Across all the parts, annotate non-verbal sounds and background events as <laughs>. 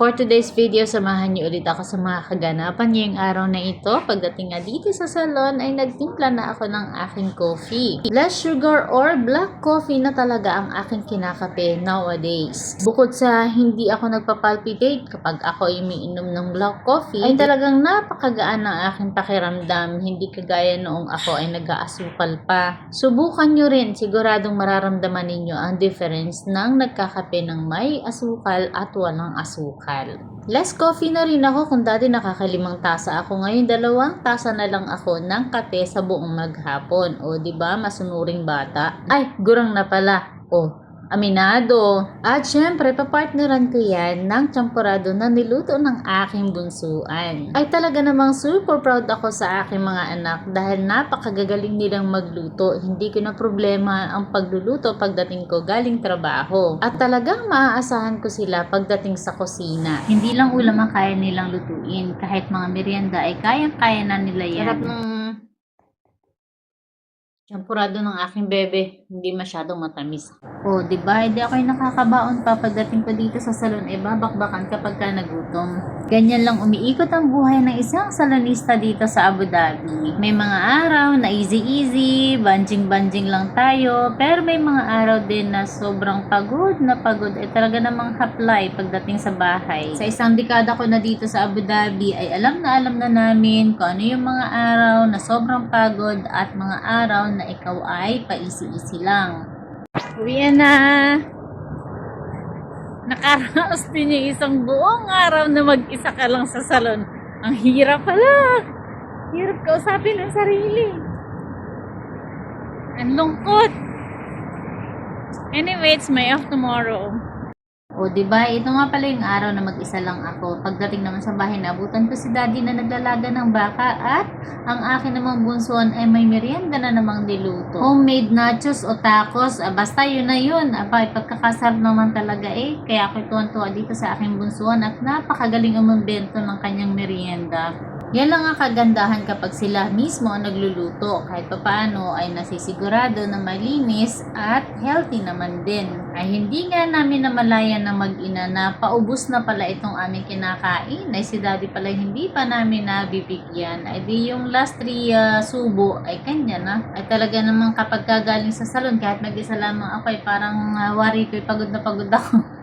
For today's video, samahan niyo ulit ako sa mga kaganapan ngayong araw na ito. Pagdating nga dito sa salon ay nagtimpla na ako ng aking coffee. Less sugar or black coffee na talaga ang aking kinakape nowadays. Bukod sa hindi ako nagpapalpitate kapag ako ay umiinom ng black coffee, ay talagang napakagaan ng aking pakiramdam. Hindi kagaya noong ako ay nag-aasukal pa. Subukan nyo rin, siguradong mararamdaman ninyo ang difference ng nagkakape ng may asukal at walang asukal. Less coffee na rin ako kung dati nakakalimang tasa ako. Ngayon dalawang tasa na lang ako ng kape sa buong maghapon. O di ba masunuring bata? Ay, gurang na pala. O, aminado. At syempre, papartneran ko yan ng champurado na niluto ng aking bunsuan. Ay talaga namang super proud ako sa aking mga anak dahil napakagagaling nilang magluto. Hindi ko na problema ang pagluluto pagdating ko galing trabaho. At talagang maaasahan ko sila pagdating sa kusina. Hindi lang ulam ang kaya nilang lutuin. Kahit mga merienda ay kayang-kaya na nila yan. Sarap ng Champurado ng aking bebe, hindi masyadong matamis. O, di ba? Hindi ako nakakabaon pa pagdating ko dito sa salon, eh babakbakan kapag ka nagutom. Ganyan lang umiikot ang buhay ng isang salonista dito sa Abu Dhabi. May mga araw na easy-easy, banjing-banjing lang tayo, pero may mga araw din na sobrang pagod na pagod, eh talaga namang haplay pagdating sa bahay. Sa isang dekada ko na dito sa Abu Dhabi, ay alam na alam na namin kung ano yung mga araw na sobrang pagod at mga araw ikaw ay paisi-isi lang. Uwi na! Nakaraos din yung isang buong araw na mag-isa ka lang sa salon. Ang hirap pala! Hirap kausapin ang sarili. Ang lungkot! Anyway, it's my off tomorrow. O, di ba? Ito nga pala yung araw na mag-isa lang ako. Pagdating naman sa bahay, naabutan ko si daddy na naglalaga ng baka at ang akin namang bunsuan ay may merienda na namang niluto. Homemade nachos o tacos, ah, basta yun na yun. Aba, pagkakasarap naman talaga eh. Kaya ako tuwan-tuwa dito sa aking bunsuan at napakagaling umembento ng kanyang merienda. Yan lang ang kagandahan kapag sila mismo ang nagluluto. Kahit papaano ay nasisigurado na malinis at healthy naman din. Ay hindi nga namin namalayan na mag-ina na paubos na pala itong aming kinakain. Ay si daddy pala hindi pa namin nabibigyan. Ay di yung last three uh, subo ay kanya na. Ay talaga namang kapag kagaling sa salon kahit mag-isa lamang ako ay parang uh, worry ko pagod na pagod ako. <laughs>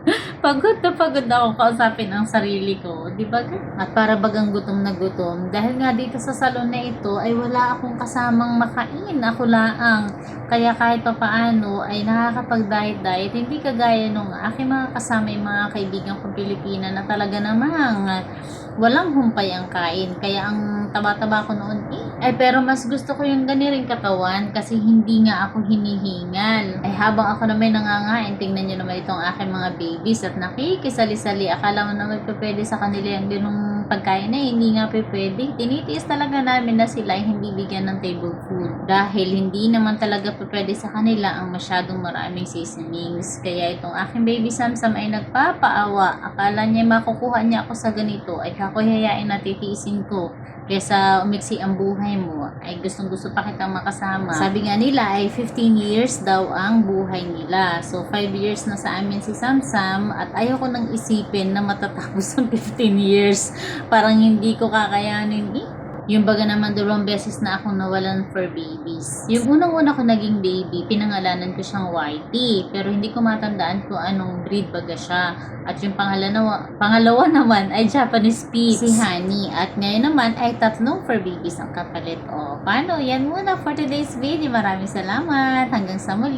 pagod na pagod ako kausapin ang sarili ko. Di ba? At para bagang gutom na gutom. Dahil nga dito sa salon na ito ay wala akong kasamang makain. Ako laang. Kaya kahit pa paano ay nakakapag-diet-diet. Hindi kagaya nung aking mga kasama yung mga kaibigan kong Pilipina na talaga namang walang humpay ang kain. Kaya ang taba-taba ko noon eh. Ay pero mas gusto ko yung ganiring katawan kasi hindi nga ako hinihingal. Ay habang ako naman nangangain, tingnan nyo naman itong aking mga babies at nakikisali-sali. Akala mo naman pwede sa kanila yung ganung pagkain na hindi nga pe pwede. Tinitiis talaga namin na sila hindi bigyan ng table food. Dahil hindi naman talaga pe pwede sa kanila ang masyadong maraming seasonings. Kaya itong aking baby Samsam ay nagpapaawa. Akala niya makukuha niya ako sa ganito ay kakuyayain na titiisin ko. Kesa umiksi ang buhay mo, ay gustong gusto pa kitang makasama. Sabi nga nila ay 15 years daw ang buhay nila. So 5 years na sa amin si Samsam at ayaw ko nang isipin na matatapos ang 15 years. Parang hindi ko kakayanin eh. Yung baga naman dalawang beses na akong nawalan for babies. Yung unang-una ko naging baby, pinangalanan ko siyang Whitey. Pero hindi ko matandaan kung anong breed baga siya. At yung pangalawa, pangalawa <laughs> naman ay Japanese Spitz, si Honey. At ngayon naman ay tatlong for babies ang kapalit. O, paano? Yan muna for today's video. Maraming salamat. Hanggang sa muli.